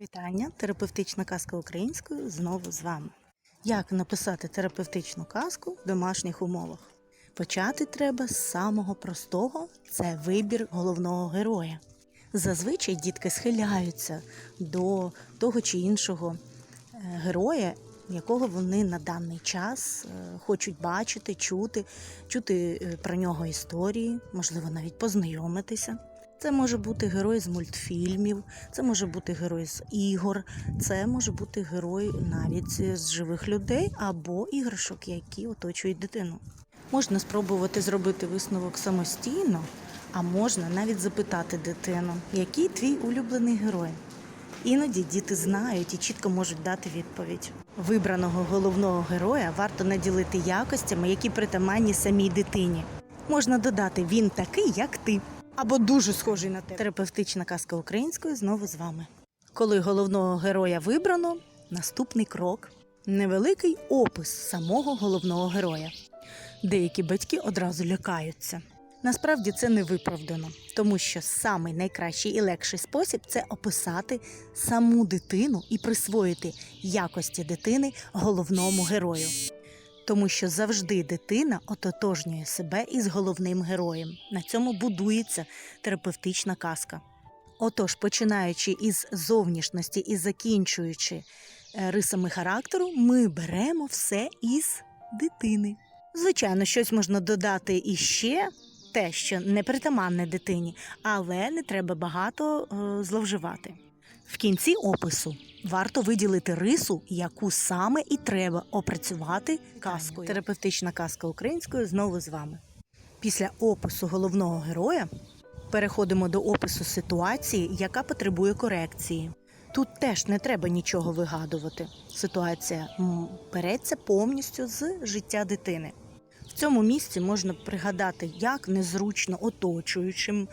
Вітання, терапевтична казка українською знову з вами. Як написати терапевтичну казку в домашніх умовах? Почати треба з самого простого це вибір головного героя. Зазвичай дітки схиляються до того чи іншого е, героя, якого вони на даний час е, хочуть бачити, чути, чути е, про нього історії, можливо, навіть познайомитися. Це може бути герой з мультфільмів, це може бути герой з ігор, це може бути герой навіть з живих людей або іграшок, які оточують дитину. Можна спробувати зробити висновок самостійно, а можна навіть запитати дитину, який твій улюблений герой. Іноді діти знають і чітко можуть дати відповідь. Вибраного головного героя варто наділити якостями, які притаманні самій дитині. Можна додати він такий, як ти, або дуже схожий на тебе. Терапевтична казка українською знову з вами. Коли головного героя вибрано, наступний крок невеликий опис самого головного героя. Деякі батьки одразу лякаються. Насправді це не виправдано, тому що самий найкращий і легший спосіб це описати саму дитину і присвоїти якості дитини головному герою. Тому що завжди дитина ототожнює себе із головним героєм. На цьому будується терапевтична казка. Отож, починаючи із зовнішності і закінчуючи е, рисами характеру, ми беремо все із дитини. Звичайно, щось можна додати іще, те, що не притаманне дитині, але не треба багато е, зловживати. В кінці опису варто виділити рису, яку саме і треба опрацювати казкою. Терапевтична казка українською знову з вами. Після опису головного героя переходимо до опису ситуації, яка потребує корекції. Тут теж не треба нічого вигадувати. Ситуація береться повністю з життя дитини. В цьому місці можна пригадати, як незручно оточуючим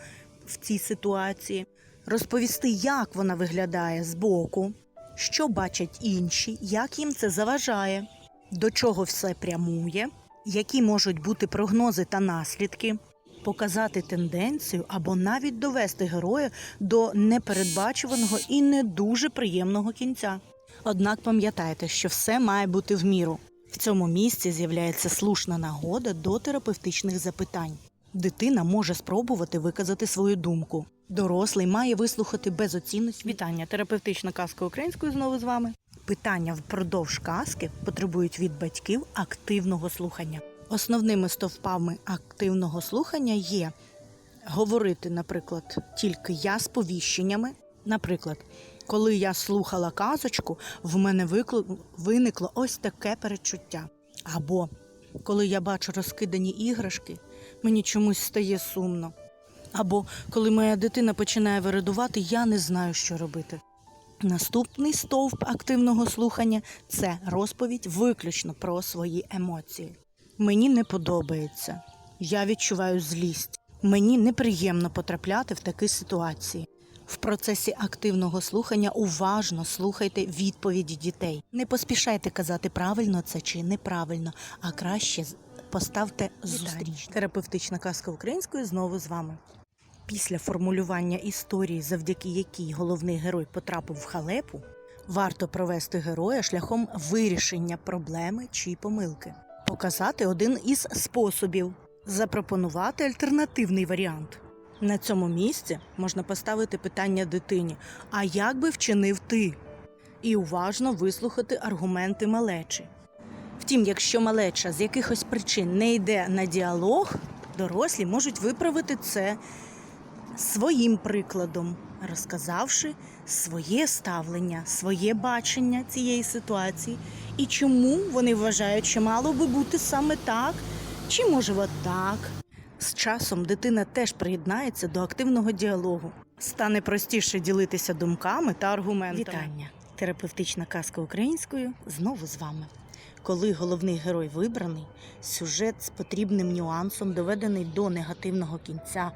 в цій ситуації, розповісти, як вона виглядає збоку, що бачать інші, як їм це заважає, до чого все прямує, які можуть бути прогнози та наслідки, показати тенденцію або навіть довести героя до непередбачуваного і не дуже приємного кінця. Однак пам'ятайте, що все має бути в міру. В цьому місці з'являється слушна нагода до терапевтичних запитань. Дитина може спробувати виказати свою думку. Дорослий має вислухати без оцінності. Вітання, терапевтична казка українською знову з вами. Питання впродовж казки потребують від батьків активного слухання. Основними стовпами активного слухання є говорити, наприклад, тільки я з повіщеннями. Наприклад, коли я слухала казочку, в мене виникло ось таке перечуття. Або коли я бачу розкидані іграшки, мені чомусь стає сумно. Або коли моя дитина починає вирадувати, я не знаю, що робити. Наступний стовп активного слухання це розповідь виключно про свої емоції. Мені не подобається, я відчуваю злість. Мені неприємно потрапляти в такі ситуації. В процесі активного слухання уважно слухайте відповіді дітей. Не поспішайте казати правильно це чи неправильно, а краще поставте зустріч. Терапевтична казка українською знову з вами. Після формулювання історії, завдяки якій головний герой потрапив в халепу, варто провести героя шляхом вирішення проблеми чи помилки, показати один із способів, запропонувати альтернативний варіант. На цьому місці можна поставити питання дитині: а як би вчинив ти? І уважно вислухати аргументи малечі. Втім, якщо малеча з якихось причин не йде на діалог, дорослі можуть виправити це своїм прикладом, розказавши своє ставлення, своє бачення цієї ситуації і чому вони вважають, що мало би бути саме так, чи може от так. З часом дитина теж приєднається до активного діалогу. Стане простіше ділитися думками та аргументами. Вітання! Терапевтична казка українською знову з вами. Коли головний герой вибраний, сюжет з потрібним нюансом доведений до негативного кінця,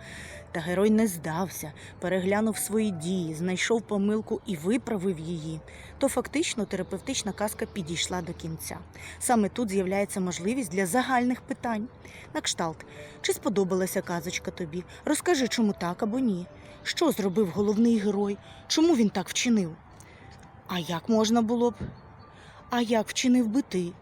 та герой не здався, переглянув свої дії, знайшов помилку і виправив її, то фактично терапевтична казка підійшла до кінця. Саме тут з'являється можливість для загальних питань. На кшталт, чи сподобалася казочка тобі? Розкажи, чому так або ні. Що зробив головний герой? Чому він так вчинив? А як можна було б? А як вчинив би ти?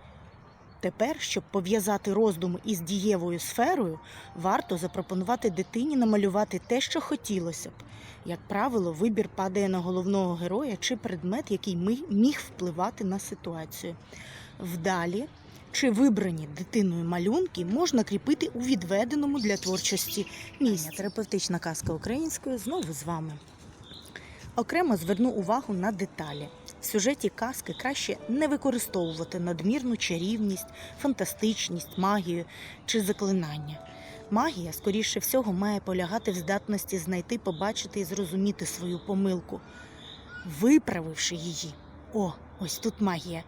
Тепер, щоб пов'язати роздуми із дієвою сферою, варто запропонувати дитині намалювати те, що хотілося б. Як правило, вибір падає на головного героя чи предмет, який міг впливати на ситуацію. Вдалі чи вибрані дитиною малюнки можна кріпити у відведеному для творчості місці. Терапевтична казка українською знову з вами. Окремо зверну увагу на деталі. В сюжеті казки краще не використовувати надмірну чарівність, фантастичність, магію чи заклинання. Магія, скоріше всього, має полягати в здатності знайти, побачити і зрозуміти свою помилку, виправивши її. О, ось тут магія.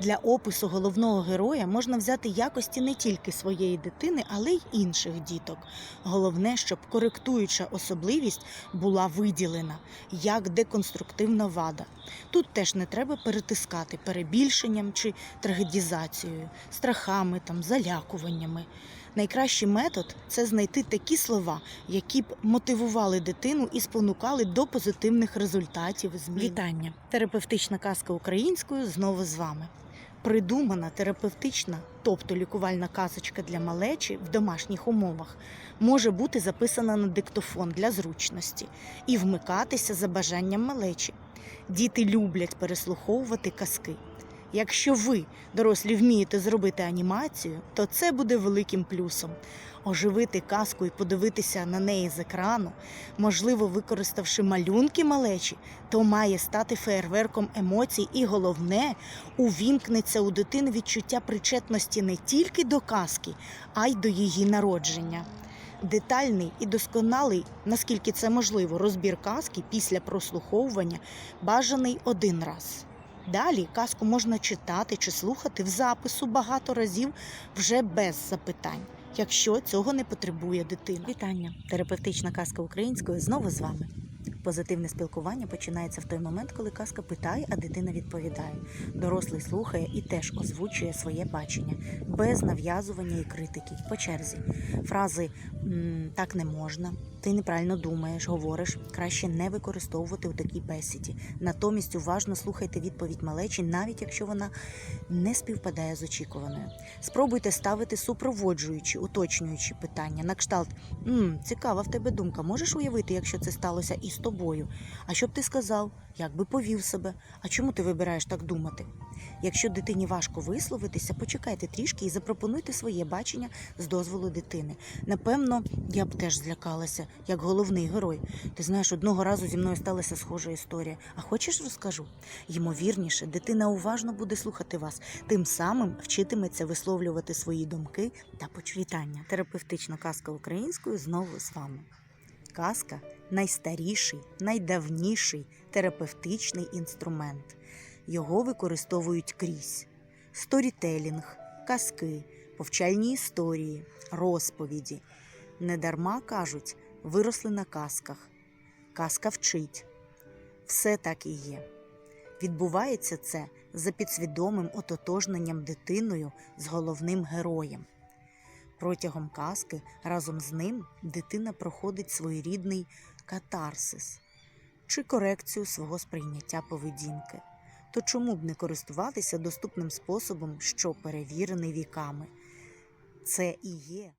Для опису головного героя можна взяти якості не тільки своєї дитини, але й інших діток. Головне, щоб коректуюча особливість була виділена як деконструктивна вада. Тут теж не треба перетискати перебільшенням чи трагедізацією, страхами, там, залякуваннями. Найкращий метод це знайти такі слова, які б мотивували дитину і спонукали до позитивних результатів змін. Вітання! Терапевтична казка українською знову з вами. Придумана терапевтична, тобто лікувальна казочка для малечі в домашніх умовах, може бути записана на диктофон для зручності і вмикатися за бажанням малечі. Діти люблять переслуховувати казки. Якщо ви, дорослі, вмієте зробити анімацію, то це буде великим плюсом. Оживити казку і подивитися на неї з екрану, можливо, використавши малюнки малечі, то має стати феєрверком емоцій, і головне, увімкнеться у дитини відчуття причетності не тільки до казки, а й до її народження. Детальний і досконалий, наскільки це можливо, розбір казки після прослуховування бажаний один раз. Далі казку можна читати чи слухати в запису багато разів вже без запитань, якщо цього не потребує дитина. Вітання! Терапевтична казка українською знову з вами. Позитивне спілкування починається в той момент, коли казка питає, а дитина відповідає. Дорослий слухає і теж озвучує своє бачення, без нав'язування і критики по черзі. Фрази так не можна, ти неправильно думаєш, говориш, краще не використовувати у такій бесіді. Натомість уважно слухайте відповідь малечі, навіть якщо вона не співпадає з очікуваною. Спробуйте ставити супроводжуючі, уточнюючі питання на кшталт «М, цікава в тебе думка. Можеш уявити, якщо це сталося і з тобою? А що б ти сказав? Як би повів себе? А чому ти вибираєш так думати? Якщо дитині важко висловитися, почекайте трішки і запропонуйте своє бачення з дозволу дитини. Напевно, я б теж злякалася, як головний герой. Ти знаєш, одного разу зі мною сталася схожа історія. А хочеш розкажу? Ймовірніше, дитина уважно буде слухати вас, тим самим вчитиметься висловлювати свої думки та почвітання. Терапевтична казка українською знову з вами. Казка найстаріший, найдавніший терапевтичний інструмент. Його використовують крізь: сторітелінг, казки, повчальні історії, розповіді. Недарма кажуть, виросли на казках. Казка вчить. Все так і є. Відбувається це за підсвідомим ототожненням дитиною з головним героєм. Протягом казки разом з ним дитина проходить своєрідний катарсис чи корекцію свого сприйняття поведінки. То чому б не користуватися доступним способом, що перевірений віками? Це і є